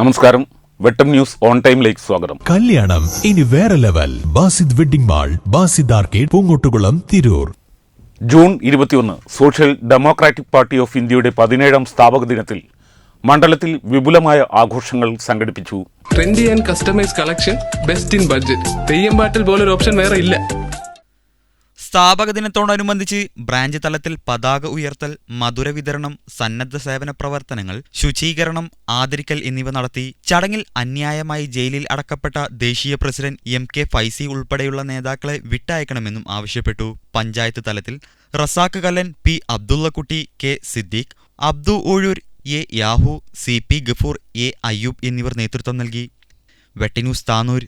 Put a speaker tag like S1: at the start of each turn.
S1: നമസ്കാരം. വെട്ടം news on ടൈമിലേക്ക് സ്വാഗതം.
S2: കല്യാണം ഇനി വേറെ level. Basid wedding mall Basid arcade Poonkottukulam Tirur.
S1: June ഇരുപത്തിയൊന്ന് സോഷ്യൽ ഡെമോക്രാറ്റിക് പാർട്ടി ഓഫ് ഇന്ത്യയുടെ പതിനേഴാം സ്ഥാപക ദിനത്തിൽ മണ്ഡലത്തിൽ വിപുലമായ ആഘോഷങ്ങൾ സംഘടിപ്പിച്ചു.
S3: Trendy and customize collection best in budget theyyam പാട്ടിൽ പോലൊരു ഓപ്ഷൻ വേറെ ഇല്ല.
S4: സ്ഥാപക ദിനത്തോടനുബന്ധിച്ച് ബ്രാഞ്ച് തലത്തിൽ പതാക ഉയർത്തൽ മധുര വിതരണം സന്നദ്ധ സേവന പ്രവർത്തനങ്ങൾ ശുചീകരണം ആദരിക്കൽ എന്നിവ നടത്തി ചടങ്ങിൽ അന്യായമായി ജയിലിൽ അടക്കപ്പെട്ട ദേശീയ പ്രസിഡന്റ് എം കെ ഫൈസി ഉൾപ്പെടെയുള്ള നേതാക്കളെ വിട്ടയക്കണമെന്നും ആവശ്യപ്പെട്ടു. പഞ്ചായത്ത് തലത്തിൽ Razak Kallan P Abdullakutty K Siddique Abdu Oozhoor A Yahu C P Gafoor A Ayyub എന്നിവർ നേതൃത്വം നൽകി. വെട്ടിന്യൂസ് താനൂർ